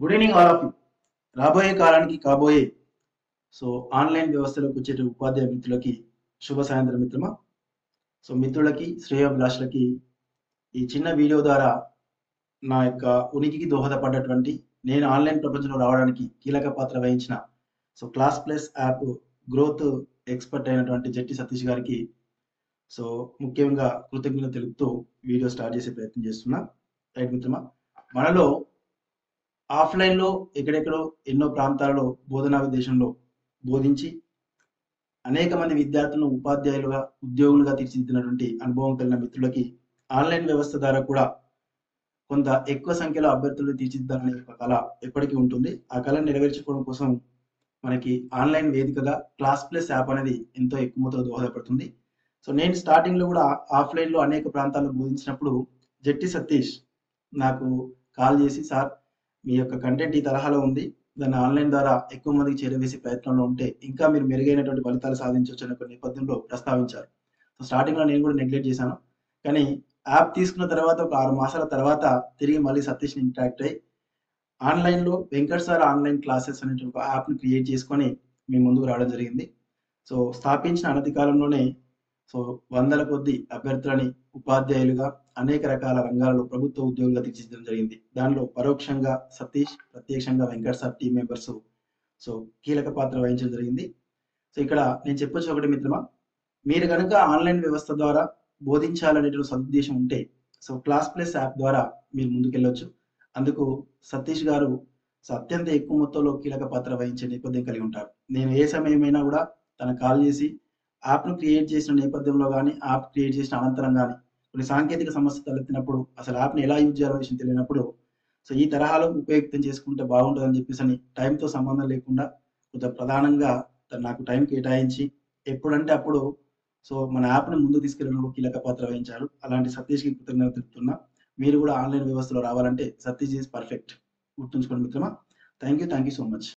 Good evening all of you రాబోయే కాలానికి కాబోయే సో ఆన్లైన్ వ్యవస్థలోకి వచ్చే ఉపాధ్యాయ మిత్రులకి శుభ సాయంత్రం మిత్రమా? సో మిత్రులకి శ్రేయోభిలాషులకి ఈ చిన్న వీడియో ద్వారా నా యొక్క ఉనికికి దోహదపడ్డటువంటి నేను ఆన్లైన్ ప్రపంచంలో రావడానికి కీలక పాత్ర వహించిన so class plus app growth expert అయినటువంటి జట్టి సతీష్ గారికి సో ముఖ్యంగా కృతజ్ఞత తెలుపుతూ వీడియో స్టార్ట్ చేసే ప్రయత్నం చేస్తున్నా. రైట్ మిత్రమా? మనలో ఆఫ్లైన్లో ఎక్కడెక్కడో ఎన్నో ప్రాంతాలలో బోధనా విదేశంలో బోధించి అనేక మంది విద్యార్థులను ఉపాధ్యాయులుగా ఉద్యోగులుగా తీర్చిదిద్దినటువంటి అనుభవం కలిగిన మిత్రులకి ఆన్లైన్ వ్యవస్థ ద్వారా కూడా కొంత ఎక్కువ సంఖ్యలో అభ్యర్థులు తీర్చిదిద్దాలనే ఒక కళ ఎప్పటికీ ఉంటుంది. ఆ కళను నెరవేర్చుకోవడం కోసం మనకి ఆన్లైన్ వేదికగా క్లాస్ ప్లస్ యాప్ అనేది ఎంతో ఎక్కువ మొత్తంలో దోహదపడుతుంది. సో నేను స్టార్టింగ్లో కూడా ఆఫ్లైన్లో అనేక ప్రాంతాల్లో బోధించినప్పుడు జట్టి సతీష్ నాకు కాల్ చేసి సార్ మీ యొక్క కంటెంట్ ఈ తరహాలో ఉంది. దాన్ని ఆన్లైన్ ద్వారా ఎక్కువ మందికి చేరవేసే ప్రయత్నంలో ఉంటే ఇంకా మీరు మెరుగైనటువంటి ఫలితాలు సాధించవచ్చు అనే నేపథ్యంలో ప్రస్తావించారు. సో స్టార్టింగ్లో నేను కూడా నెగ్లెక్ట్ చేశాను. కానీ యాప్ తీసుకున్న తర్వాత ఒక ఆరు మాసాల తర్వాత తిరిగి మళ్ళీ సతీష్ ఇంటరాక్ట్ అయ్యి ఆన్లైన్లో వెంకట్ సార్ ఆన్లైన్ క్లాసెస్ అనే ఒక యాప్ని క్రియేట్ చేసుకొని మీ ముందుకు రావడం జరిగింది. సో స్థాపించిన అనతి కాలంలోనే సో వందల కొద్ది అభ్యర్థులని ఉపాధ్యాయులుగా అనేక రకాల రంగాలలో ప్రభుత్వ ఉద్యోగులుగా తీర్చిదిద్దడం జరిగింది. దానిలో పరోక్షంగా సతీష్ ప్రత్యక్షంగా Venkata sir team members so. కీలక పాత్ర వహించడం జరిగింది. సో ఇక్కడ నేను చెప్పొచ్చు ఒకటి మిత్రమా? మీరు కనుక ఆన్లైన్ వ్యవస్థ ద్వారా బోధించాలనేటువంటి సదుద్దేశం ఉంటే సో క్లాస్ ప్లస్ యాప్ ద్వారా మీరు ముందుకెళ్ళొచ్చు. అందుకు సతీష్ గారు సో అత్యంత ఎక్కువ మొత్తంలో కీలక పాత్ర వహించే నేపథ్యం కలిగి ఉంటారు. నేను ఏ సమయమైనా కూడా తన కాల్ చేసి యాప్ను క్రియేట్ చేసిన నేపథ్యంలో కానీ యాప్ క్రియేట్ చేసిన అనంతరం కానీ కొన్ని సాంకేతిక సమస్య తలెత్తినప్పుడు అసలు యాప్ని ఎలా యూజ్ చేయాలనే విషయం తెలియనప్పుడు సో ఈ తరహాలో ఉపయుక్తం చేసుకుంటే బాగుంటుందని చెప్పేసి అని టైంతో సంబంధం లేకుండా కొంచెం ప్రధానంగా తను నాకు టైం కేటాయించి ఎప్పుడంటే అప్పుడు సో మన యాప్ను ముందు తీసుకెళ్ళడంలో కీలక పాత్ర వహించారు. అలాంటి సతీష్కి కృతజ్ఞత తెలుపుతున్నా. మీరు కూడా ఆన్లైన్ వ్యవస్థలో రావాలంటే సతీష్ ఈజ్ పర్ఫెక్ట్. గుర్తుంచుకోండి మిత్రమా. Thank you thank you so much.